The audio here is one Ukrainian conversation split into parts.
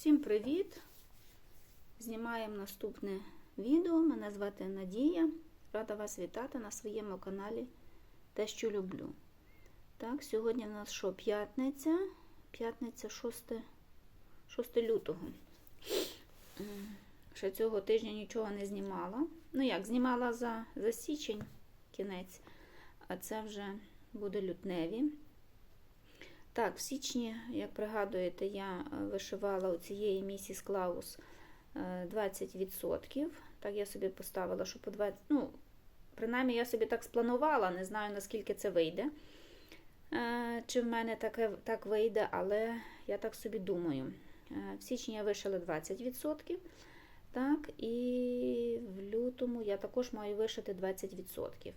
Всім привіт! Знімаємо наступне відео. Мене звати Надія. Рада вас вітати на своєму каналі Те, що люблю. Так, сьогодні в нас що? П'ятниця. П'ятниця 6, 6 лютого. Ще цього тижня нічого не знімала. Ну як, знімала за, за січень кінець, а це вже буде лютневі. Так, в січні, як пригадуєте, я е, вишивала у цієї місіс Клаус е, 20%. Так, я собі поставила, що по 20%. Ну, принаймні, я собі так спланувала, не знаю, наскільки це вийде. Е, Чи в мене таке, так вийде, але я так собі думаю. Е, В січні я вишила 20%. Так, і в лютому я також маю вишити 20%.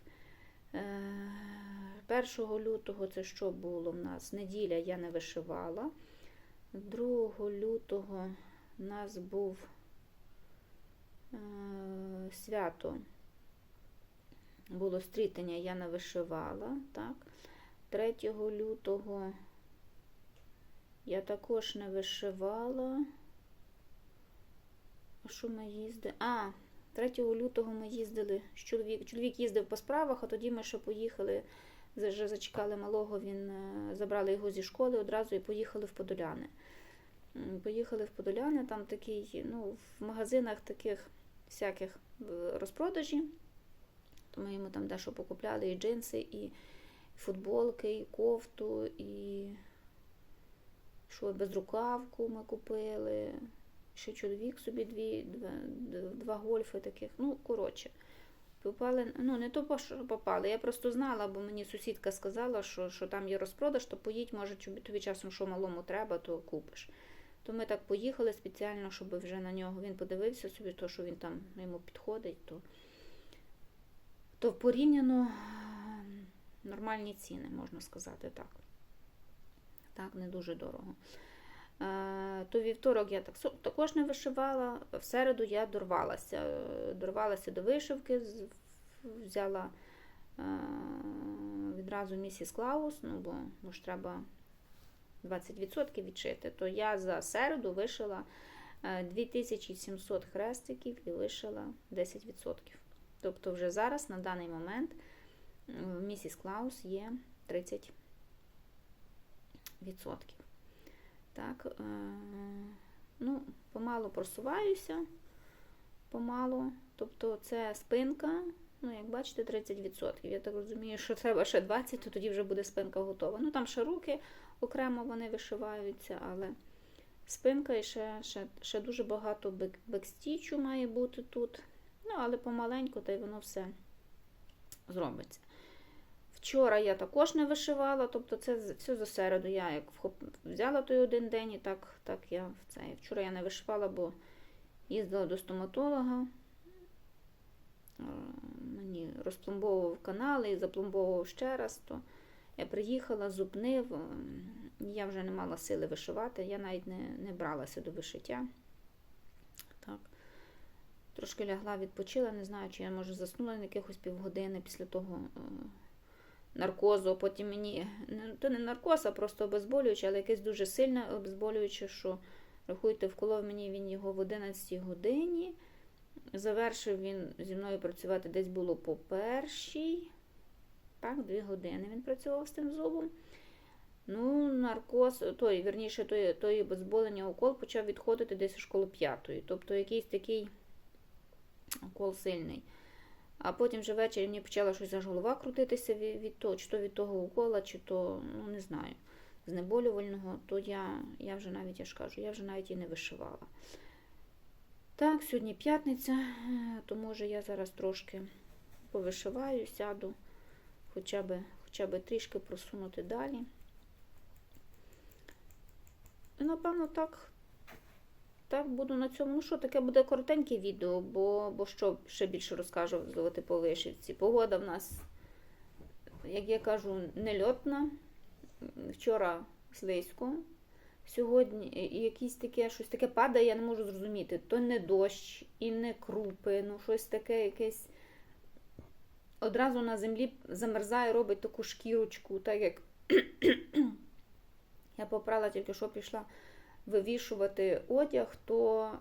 Е, 1 лютого це що було в нас? Неділя я не вишивала. 2 лютого у нас був е, свято. Було стрітення, я не вишивала. Так. 3 лютого я також не вишивала. А що ми їздили? А, 3 лютого ми їздили. Чоловік, чоловік їздив по справах, а тоді ми ще поїхали вже зачекали малого, він е, забрали його зі школи одразу і поїхали в Подоляни. Поїхали в Подоляни, там такий, ну, в магазинах таких всяких розпродажі. То ми йому там дещо покупляли і джинси, і футболки, і кофту, і що безрукавку ми купили. Ще чоловік собі дві, два, два гольфи таких. Ну, коротше. Попали, ну не то, що попали. Я просто знала, бо мені сусідка сказала, що що там є розпродаж, то поїдь, може, тобі, часом, що малому треба, то купиш. То ми так поїхали спеціально, щоб вже на нього він подивився собі, то, що він там йому підходить, то, то порівняно нормальні ціни, можна сказати так. Так, не дуже дорого. То вівторок я так, також не вишивала, в середу я дорвалася. Дорвалася до вишивки, взяла відразу місіс Клаус, ну бо, ж треба 20% відшити. То я за середу вишила е, 2700 хрестиків і вишила 10%. Тобто вже зараз, на даний момент, в місіс Клаус є 30%. Так, е, ну, помалу просуваюся, помалу. Тобто це спинка, ну, як бачите, 30%. Я так розумію, що треба ще 20%, то тоді вже буде спинка готова. Ну, там ще руки окремо вони вишиваються, але спинка і ще, ще, ще дуже багато бек, бекстічу має бути тут. Ну, але помаленьку, та й воно все зробиться. Вчора я також не вишивала, тобто це все за середу. Я як взяла той один день і так, так я в це. Вчора я не вишивала, бо їздила до стоматолога. Е, Мені розпломбовував канали і запломбовував ще раз. То я приїхала, зупнив. ем, Я вже не мала сили вишивати, я навіть не, не бралася до вишиття. Так. Трошки лягла, відпочила, не знаю, чи я може заснула на якихось півгодини після того е, наркозу. Потім мені не- то не наркоз, а просто обезболююче, але якесь дуже сильне обезболююче, що рахуйте, вколов мені він його в 11 годині. Завершив він зі мною працювати десь було по першій. Так, дві години він працював з тим зубом. Ну, наркоз, той, верніше, той, той обезболення укол почав відходити десь школу п'ятої. Тобто якийсь такий укол сильний. А потім вже ввечері мені почала щось аж голова крутитися від, від того, чи то від того укола, чи то, ну не знаю, знеболювального, то я, я вже навіть, я ж кажу, я вже навіть і не вишивала. Так, сьогодні п'ятниця, то може я зараз трошки повишиваю, сяду, хоча б, хоча б трішки просунути далі. І, напевно, так, так буду на цьому. Ну що, таке буде коротеньке відео, бо, бо що ще більше розкажувати по вишивці. Погода в нас, як я кажу, нельотна. Вчора слизько. Сьогодні і якісь таке, щось таке падає, я не можу зрозуміти. То не дощ і не крупи, ну щось таке якесь. Одразу на землі замерзає, робить таку шкірочку, так як я попрала, тільки що пішла вивішувати одяг, то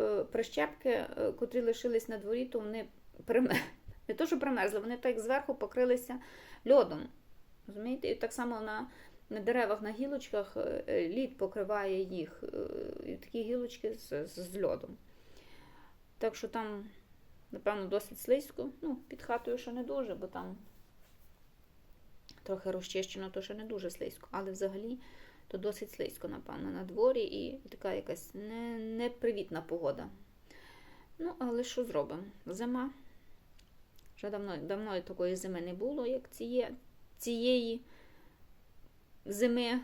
е, прищепки, е, котрі лишились на дворі, то вони пример... не то, що примерзли, вони так зверху покрилися льодом. Розумієте? І так само на, на деревах, на гілочках е, лід покриває їх. І такі гілочки з, з, з льодом. Так що там, напевно, досить слизько. Ну, під хатою ще не дуже, бо там трохи розчищено, то ще не дуже слизько. Але взагалі то досить слизько, напевно, на дворі і така якась не, непривітна погода. Ну, але що зробимо? Зима. Вже давно, давно такої зими не було, як ціє, цієї зими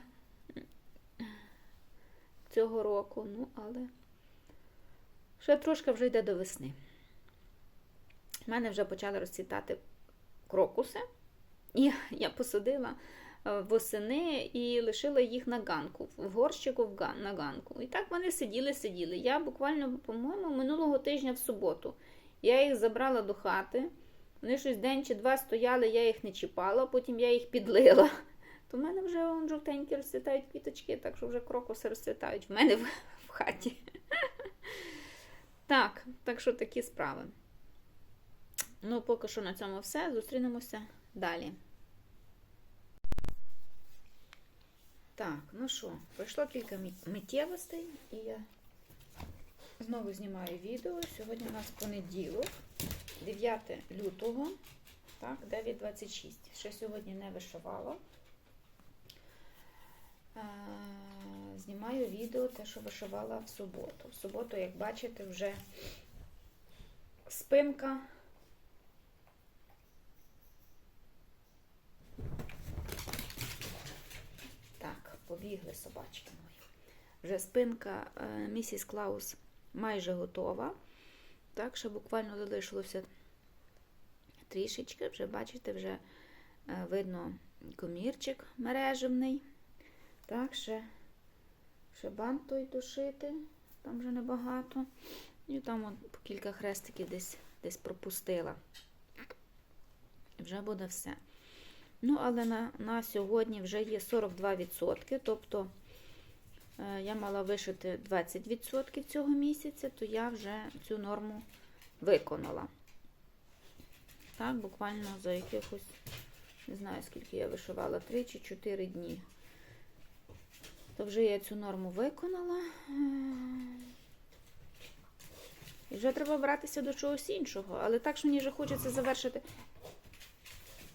цього року. Ну, але ще трошки вже йде до весни. У мене вже почали розцвітати крокуси. І я посадила восени і лишила їх на ганку, в горщику в ган, на ганку. І так вони сиділи, сиділи. Я буквально, по-моєму, минулого тижня в суботу. Я їх забрала до хати. Вони щось день чи два стояли, я їх не чіпала, потім я їх підлила. То в мене вже он, жовтенькі розцвітають квіточки, так що вже крокуси розцвітають в мене в, в хаті. Так, так що такі справи. Ну, поки що на цьому все. Зустрінемося далі. Так, ну що, пройшло кілька миттєвостей, і я знову знімаю відео. Сьогодні у нас понеділок, 9 лютого, так, 9.26. Ще сьогодні не вишивала. Знімаю відео, те, що вишивала в суботу. В суботу, як бачите, вже спинка. Так, побігли собачки мої. Вже спинка е, місіс Клаус майже готова. Так, ще буквально залишилося трішечки. Вже бачите, вже е, видно комірчик мережевний. Так, ще, ще бант той там вже небагато. І там от, по кілька хрестиків десь, десь пропустила. І вже буде все. Ну, але на, на сьогодні вже є 42%, тобто е, я мала вишити 20% цього місяця, то я вже цю норму виконала. Так, буквально за якихось, не знаю, скільки я вишивала, 3 чи 4 дні. То вже я цю норму виконала. І вже треба братися до чогось іншого. Але так що мені вже хочеться завершити.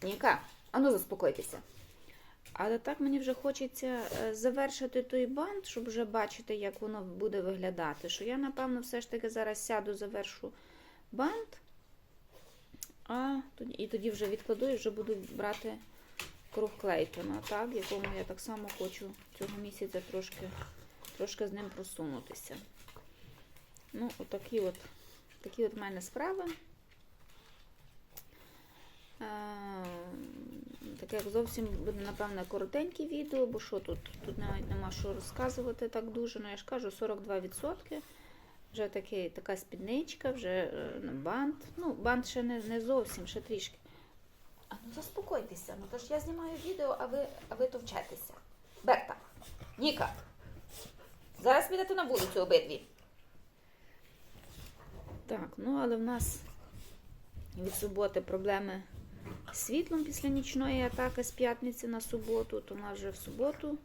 Ніка, ану заспокойтеся. Але так мені вже хочеться е, завершити той бант, щоб вже бачити, як воно буде виглядати. Що я, напевно, все ж таки зараз сяду, завершу бант, а і тоді вже відкладу і вже буду брати круг Клейтона, так, якому я так само хочу цього місяця трошки, трошки з ним просунутися. Ну, отакі от, такі от в мене справи. Таке як зовсім буде, напевно, коротеньке відео, бо що тут? Тут навіть нема що розказувати так дуже. Ну, я ж кажу, 42%. Вже такий, така спідничка, вже е, бант. Ну, бант ще не, не зовсім, ще трішки. А ну заспокойтеся, ну то ж я знімаю відео, а ви, а ви товчетеся. Берта, Ніка, зараз підете на вулицю обидві. Так, ну але в нас від суботи проблеми світлом після нічної атаки з п'ятниці на суботу, то в нас вже в суботу.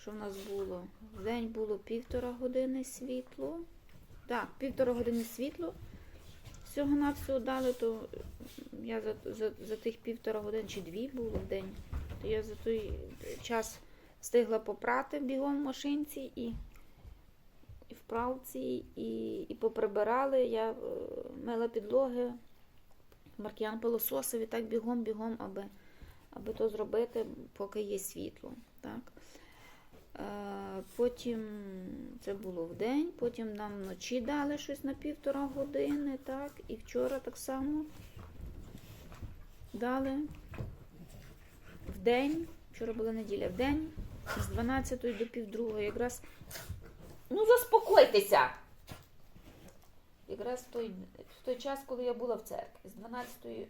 Що в нас було? В день було півтора години світло. Так, півтора години світло. Всього на всього дали, то я за, за, за тих півтора годин чи дві було в день, то я за той час встигла попрати бігом в машинці і, і в правці, і, і поприбирали. Я е, мила підлоги, Маркіян пилососив і так бігом-бігом, аби, аби то зробити, поки є світло. Так. Е, Потім це було в день, потім нам вночі дали щось на півтора години, так, і вчора так само дали в день, вчора була неділя, в день, з 12 до півдругої, якраз. Ну, заспокойтеся! Якраз в той, в той час, коли я була в церкві, з 12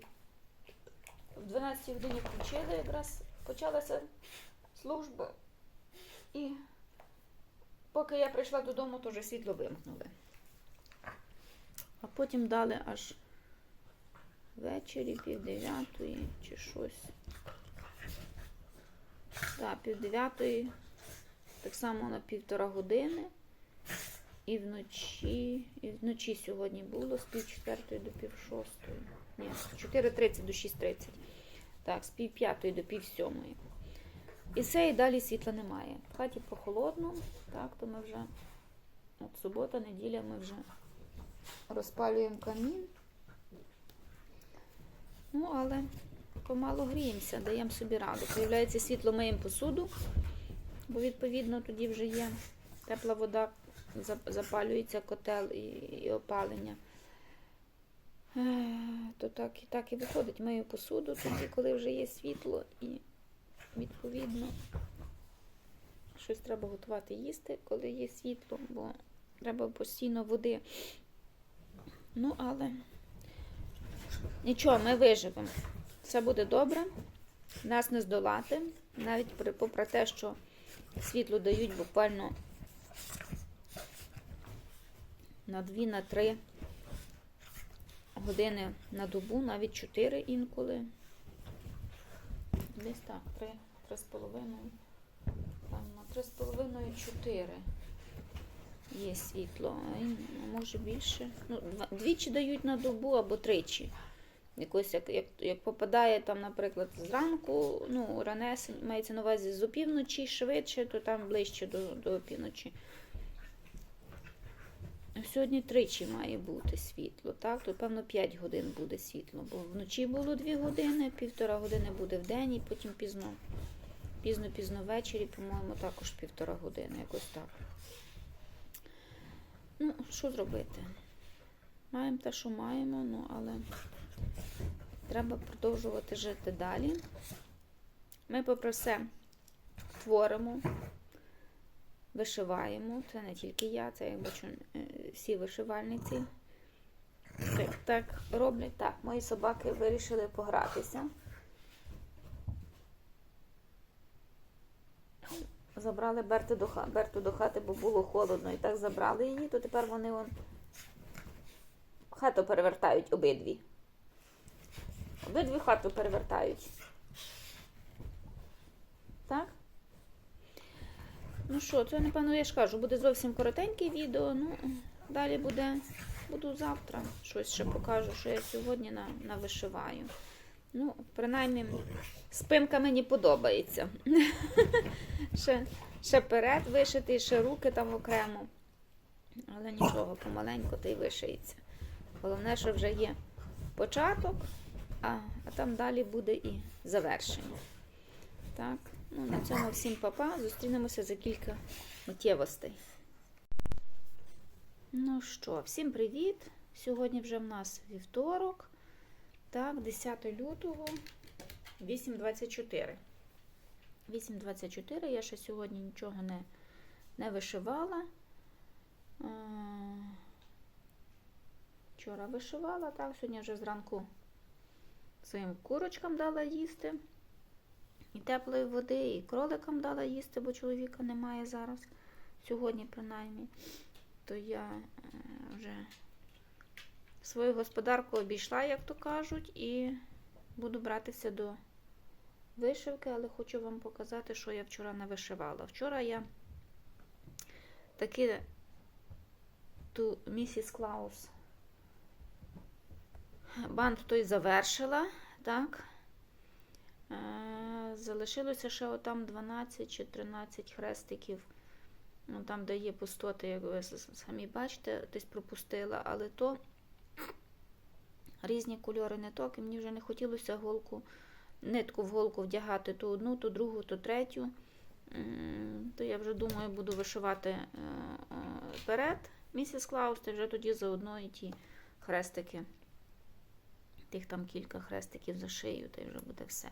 в 12 годині включили, якраз почалася служба. І поки я прийшла додому, то вже світло вимкнули. А потім дали аж ввечері, пів дев'ятої чи щось. Так, пів дев'ятої, так само на півтора години. І вночі, і вночі сьогодні було з пів четвертої до пів шостої. Ні, з 4.30 до 6.30. Так, з пів п'ятої до пів сьомої. І все, і далі світла немає. В хаті прохолодно, так, то ми вже от субота, неділя ми вже розпалюємо камін. Ну, але помало гріємося, даємо собі раду. Появляється світло, миємо посуду, бо відповідно тоді вже є тепла вода, запалюється котел і, і опалення. Е, То так, і так і виходить. Мию посуду тоді, коли вже є світло, і відповідно щось треба готувати їсти, коли є світло, бо треба постійно води. Ну, але нічого, ми виживемо. Все буде добре, нас не здолати, навіть попри те, що світло дають буквально на 2 на 3 години на добу, навіть 4 інколи. Десь так, 3, 3 з половиною. Там на 3 з половиною 4 є світло, а може більше. Ну, двічі дають на добу або тричі. Якось як, як, як попадає там, наприклад, зранку, ну, ранесень, мається на увазі з опівночі швидше, то там ближче до, до опівночі. Сьогодні тричі має бути світло, так? То, певно, 5 годин буде світло, бо вночі було 2 години, півтора години буде в день і потім пізно. Пізно-пізно ввечері, по-моєму, також півтора години, якось так. Ну, що зробити? Маємо те, що маємо, ну, але треба продовжувати жити далі. Ми, попри все, творимо, вишиваємо. Це не тільки я, це я бачу е, всі вишивальниці. Так, так роблять. Так, мої собаки вирішили погратися. Забрали Берту до, ха- Берту до хати, бо було холодно. І так забрали її, то тепер вони вон хату перевертають обидві. Обидві хату перевертають. Так? Ну що, це, напевно, я ж кажу, буде зовсім коротеньке відео. Ну, далі буде, буду завтра. Щось ще покажу, що я сьогодні на, навишиваю. Ну, принаймні, спинка мені подобається. ще, ще перед вишитий, ще руки там окремо. Але нічого, помаленьку та й вишиється. Головне, що вже є початок, а, а там далі буде і завершення. Так, на цьому всім папа. Зустрінемося за кілька миттєвостей. Ну що, всім привіт! Сьогодні вже в нас вівторок. Так, 10 лютого 8.24. 8.24. Я ще сьогодні нічого не, не вишивала. Вчора вишивала, так, сьогодні вже зранку своїм курочкам дала їсти. І теплої води, і кроликам дала їсти, бо чоловіка немає зараз, сьогодні принаймні. То я е, вже свою господарку обійшла, як то кажуть, і буду братися до вишивки, але хочу вам показати, що я вчора не вишивала. Вчора я таки ту місіс Клаус бант той завершила, так. Е, Залишилося ще отам 12 чи 13 хрестиків. Ну, там, де є пустоти, як ви самі бачите, десь пропустила, але то різні кольори ниток, і мені вже не хотілося голку, нитку в голку вдягати то одну, то другу, то третю. То я вже думаю, буду вишивати е, е, перед місіс Клаус, та вже тоді заодно і ті хрестики. Тих там кілька хрестиків за шию, та й вже буде все.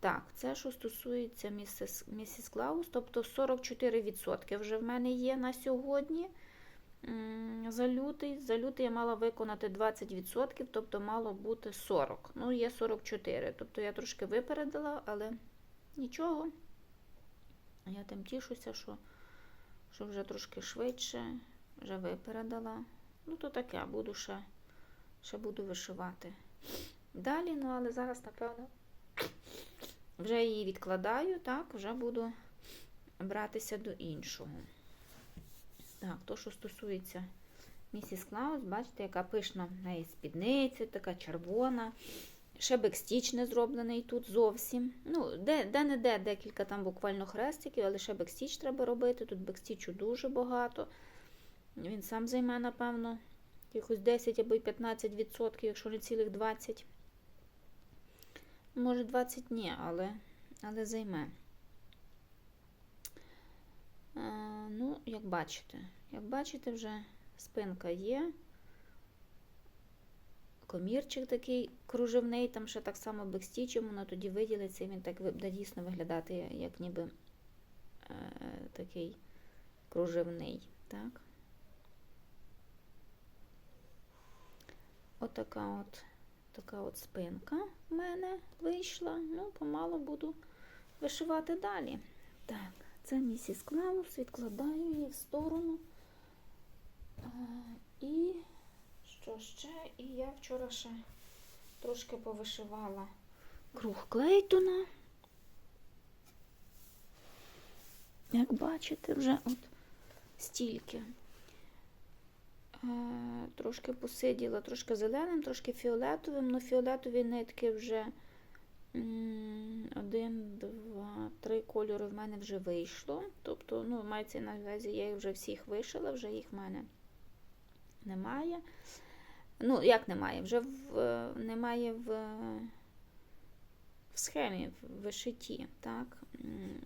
Так, це що стосується місіс, місіс Клаус, тобто 44% вже в мене є на сьогодні. За лютий. За лютий я мала виконати 20%, тобто мало бути 40. Ну, є 44. Тобто я трошки випередила, але нічого. Я тим тішуся, що, що вже трошки швидше, вже випередила. Ну, то таке, буду ще, ще буду вишивати. Далі, ну, але зараз, напевно, вже її відкладаю, так, вже буду братися до іншого. Так, то, що стосується місіс Клаус, бачите, яка пишна в неї спідниця, така червона. Ще бекстіч не зроблений тут зовсім. Ну, де, де де, декілька там буквально хрестиків, але ще бекстіч треба робити. Тут бекстічу дуже багато. Він сам займе, напевно, якихось 10 або й 15%, якщо не цілих 20. Може, 20 ні, але, але займе. Е, ну, як бачите, як бачите, вже спинка є. Комірчик такий кружевний, там ще так само бекстічем, воно тоді виділиться, і він так буде дійсно виглядати, як ніби е, такий кружевний. Так? Отака от, така от спинка в мене вийшла. Ну, помалу буду вишивати далі. Так, це місіс Клаус, відкладаю її в сторону. А, і що ще? І я вчора ще трошки повишивала круг Клейтона. Як бачите, вже от стільки. Трошки посиділа, трошки зеленим, трошки фіолетовим. Ну, фіолетові нитки вже один, два, три кольори в мене вже вийшло. Тобто, ну, мається на увазі, я їх вже всіх вишила, вже їх в мене немає. Ну, як немає? Вже в, е, немає в, в схемі, в вишиті. Так?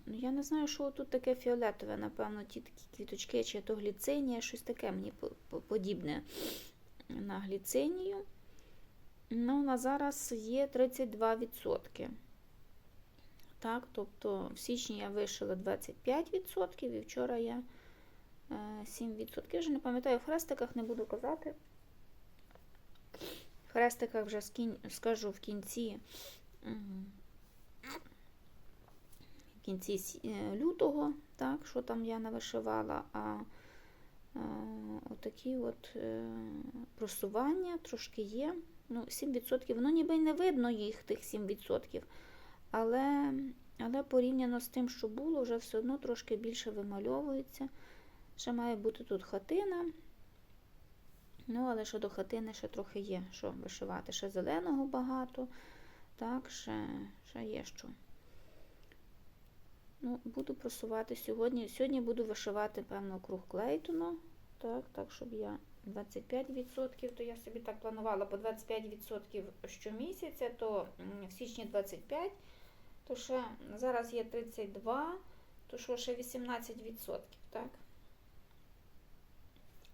Ну, я не знаю, що тут таке фіолетове, напевно, ті такі квіточки, чи то гліцинія, щось таке мені по- по- подібне на гліцинію. Ну, на зараз є 32%. Так, тобто в січні я вишила 25%, і вчора я е, 7%. Я вже не пам'ятаю, в хрестиках не буду казати. В хрестиках вже скажу в кінці. В кінці е, лютого, так, що там я навишивала, а е, отакі от е, просування трошки є. Ну, 7%, воно ніби не видно їх, тих 7%. Але, але порівняно з тим, що було, вже все одно трошки більше вимальовується. Ще має бути тут хатина. Ну, але ще до хатини ще трохи є, що вишивати. Ще зеленого багато. Так, ще, ще є що. Ну, буду просувати сьогодні. Сьогодні буду вишивати, певно, круг Клейтону. Так, так, щоб я 25%, то я собі так планувала по 25% щомісяця, то в січні 25, то ще зараз є 32, то що ще 18%, так?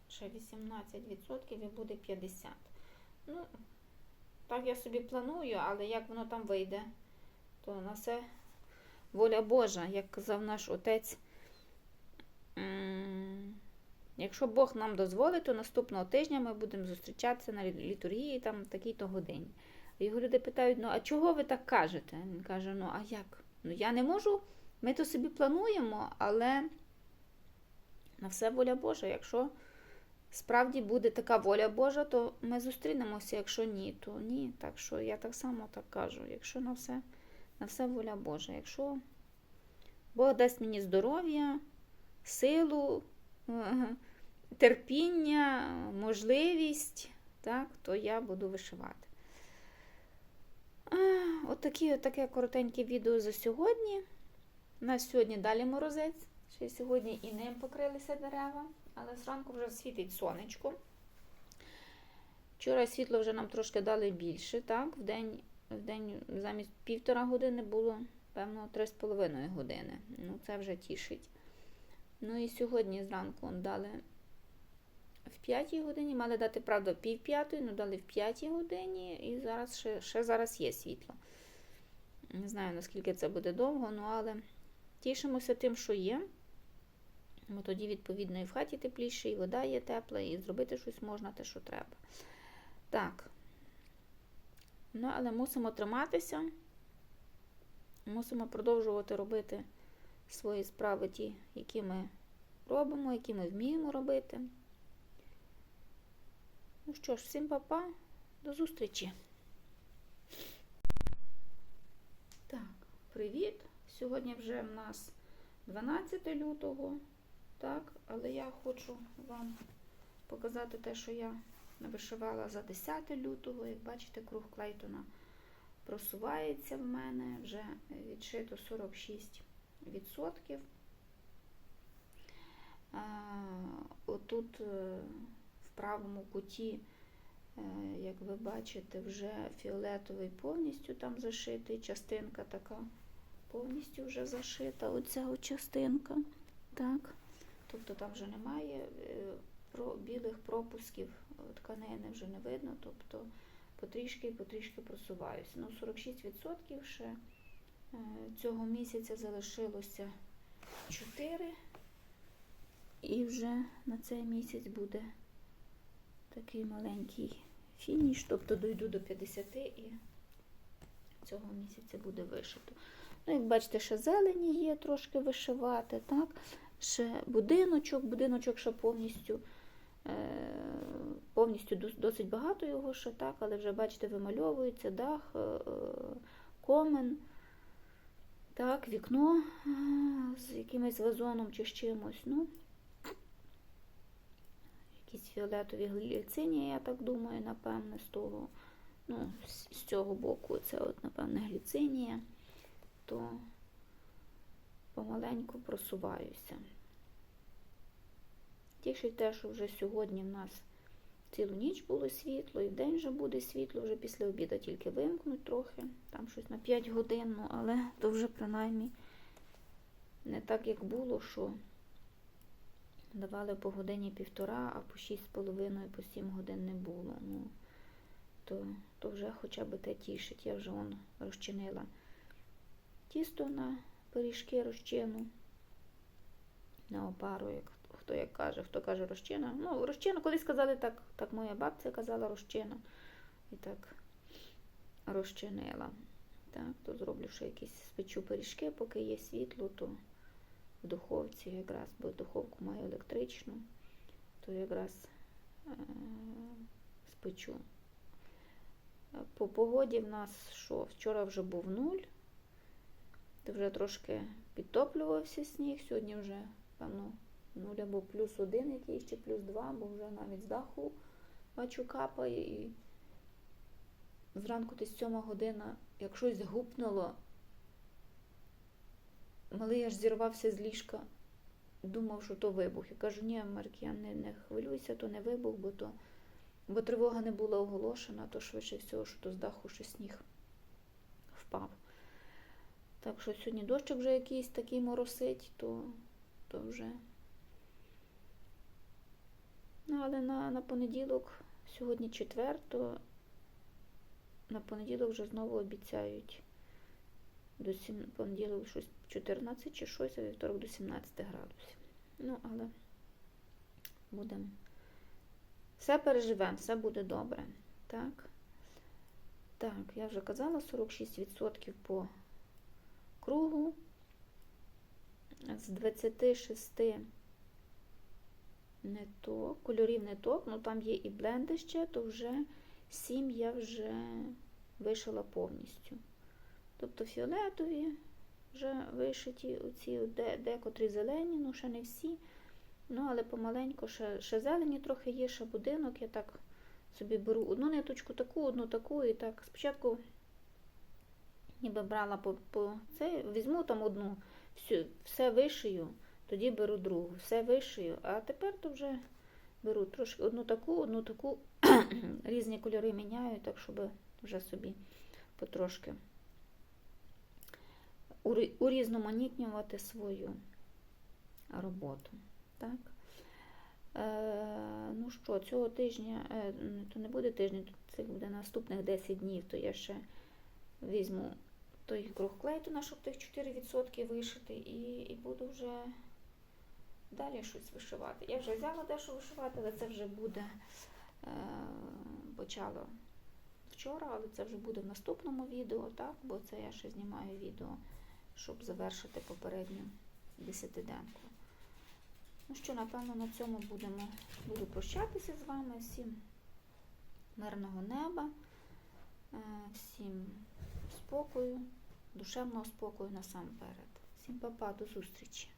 Ще 18% і буде 50. Ну, так я собі планую, але як воно там вийде, то на все воля Божа, як казав наш отець. Якщо Бог нам дозволить, то наступного тижня ми будемо зустрічатися на літургії там в такій-то годині. Його люди питають: ну а чого ви так кажете? Він каже: ну а як? Ну я не можу, ми то собі плануємо, але на все воля Божа. Якщо справді буде така воля Божа, то ми зустрінемося. Якщо ні, то ні. Так що я так само так кажу. Якщо на все, на все воля Божа. Якщо Бог дасть мені здоров'я, силу, е, терпіння, можливість, так, то я буду вишивати. От такі, от таке коротеньке відео за сьогодні. У нас сьогодні далі морозець. Ще сьогодні і ним покрилися дерева, але зранку вже світить сонечко. Вчора світло вже нам трошки дали більше, так? В день, в день замість півтора години було, певно, 3,5 години. Ну, це вже тішить. Ну і сьогодні зранку дали в 5 годині, мали дати, правда, пів п'ятої, ну дали в 5 годині, і зараз ще, ще зараз є світло. Не знаю, наскільки це буде довго, ну але тішимося тим, що є. Бо тоді, відповідно, і в хаті тепліше, і вода є тепла, і зробити щось можна, те, що треба. Так. Ну, але мусимо триматися. Мусимо продовжувати робити свої справи, ті, які ми робимо, які ми вміємо робити. Ну що ж, всім па-па, до зустрічі. Так, привіт! Сьогодні вже в нас 12 лютого, так, але я хочу вам показати те, що я вишивала за 10 лютого. Як бачите, круг Клейтона просувається в мене, вже відшито 46%. А, Отут е, в правому куті, е, як ви бачите, вже фіолетовий повністю там зашитий, частинка така повністю вже зашита, оця от частинка. Так. Тобто там вже немає е, білих пропусків тканини вже не видно, тобто потрішки і потрішки просуваюся. Ну, 46% ще е, цього місяця залишилося 4. І вже на цей місяць буде такий маленький фініш, тобто дойду до 50 і цього місяця буде вишито. Ну, як бачите, ще зелені є трошки вишивати, так? Ще будиночок, будиночок ще повністю, е, повністю досить багато його ще, так, але вже, бачите, вимальовується дах, е, е, комен, так, вікно е, з якимось вазоном чи з чимось. Ну, якісь фіолетові гліцинії, я так думаю, напевне, з того, ну, з цього боку, це от, напевне, гліцинія, то помаленьку просуваюся. Тішить те, що вже сьогодні в нас цілу ніч було світло, і вдень вже буде світло, вже після обіду тільки вимкнуть трохи, там щось на 5 годин, ну, але то вже принаймні не так, як було, що давали по годині півтора, а по шість з половиною, по сім годин не було. Ну, то, то вже хоча б те тішить. Я вже вон розчинила тісто на пиріжки розчину, на опару, як хто як каже, хто каже розчина. Ну, розчина, колись сказали так, так моя бабця казала розчина. І так розчинила. Так, то зроблю ще якісь спечу пиріжки, поки є світло, то в духовці якраз, бо духовку маю електричну, то якраз е- спечу. По погоді в нас що? Вчора вже був нуль, вже трошки підтоплювався сніг, сьогодні вже, певно, нуль або плюс один якийсь, чи плюс два, бо вже навіть з даху бачу капає і зранку десь сьома година, як щось гупнуло, малий аж зірвався з ліжка, думав, що то вибух. Я кажу, ні, Маркіян, не, не хвилюйся, то не вибух, бо то бо тривога не була оголошена, то швидше всього, що то з даху ще сніг впав. Так що сьогодні дощик вже якийсь такий моросить, то, то вже. Ну, але на, на понеділок, сьогодні четвер, то на понеділок вже знову обіцяють до 7, понеділок щось 14 чи щось, а вівторок до 17 градусів. Ну, але будемо. Все переживемо, все буде добре. Так. Так, я вже казала, 46% по кругу. З 26 ниток, кольорів ниток, ну там є і бленди ще, то вже 7 я вже вишила повністю. Тобто фіолетові вже вишиті, оці де, декотрі зелені, ну ще не всі. Ну, але помаленьку ще, ще зелені трохи є, ще будинок. Я так собі беру одну ниточку таку, одну таку, і так спочатку ніби брала по, по це, візьму там одну, всю, все вишию, тоді беру другу, все вишию, а тепер то вже беру трошки одну таку, одну таку, різні кольори міняю, так щоб вже собі потрошки урізноманітнювати свою роботу. Так? Е, ну що, цього тижня, е, то не буде тижня, це буде наступних 10 днів, то я ще візьму той круг клейтона, щоб тих 4% вишити, і, і буду вже далі щось вишивати. Я вже взяла дещо вишивати, але це вже буде е, почало вчора, але це вже буде в наступному відео, так? бо це я ще знімаю відео, щоб завершити попередню десятиденку. Ну що, напевно, на цьому будемо буду прощатися з вами. Всім мирного неба, е, всім спокою, душевного спокою насамперед. Всім па-па, до зустрічі!